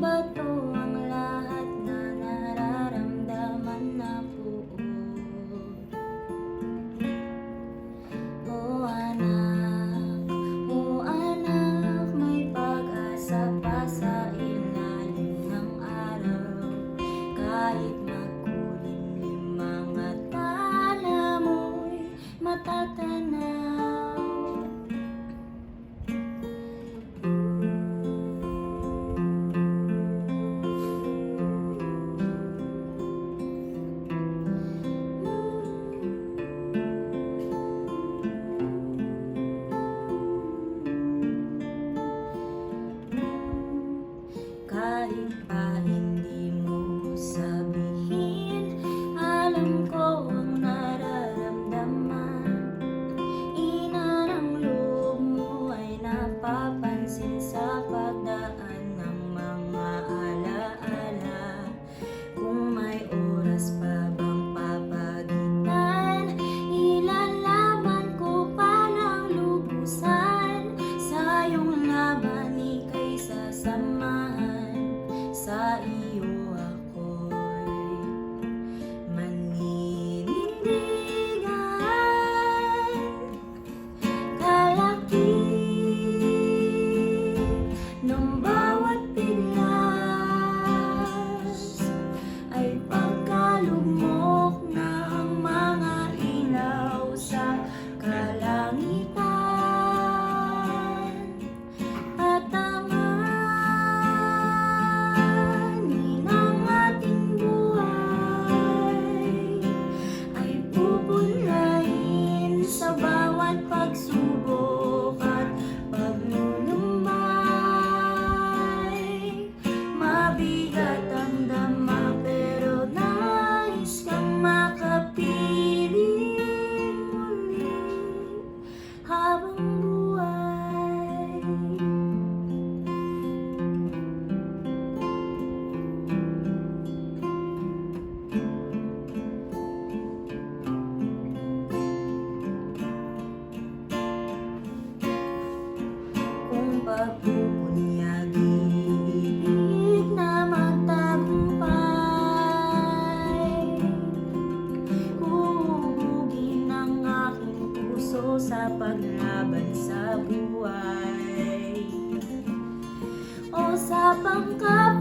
ba to ang lahat na nararamdaman na po? Oh anak, oh anak, may pag-asa pa sa ilalim ng araw kahit Kahit pa hindi mo sabihin Alam ko ang nararamdaman. Ina ng loob mo ay napapansin Sa pagdaan ng mga alaala. Kung may oras pa bang papagitan Ilalaban ko pa ng lubusan. Sa iyong laban ika'y sasamahan pagpupunyagi ibig na magtagumpay Huhugin ang puso sa paglaban sa buhay. O sa pangkat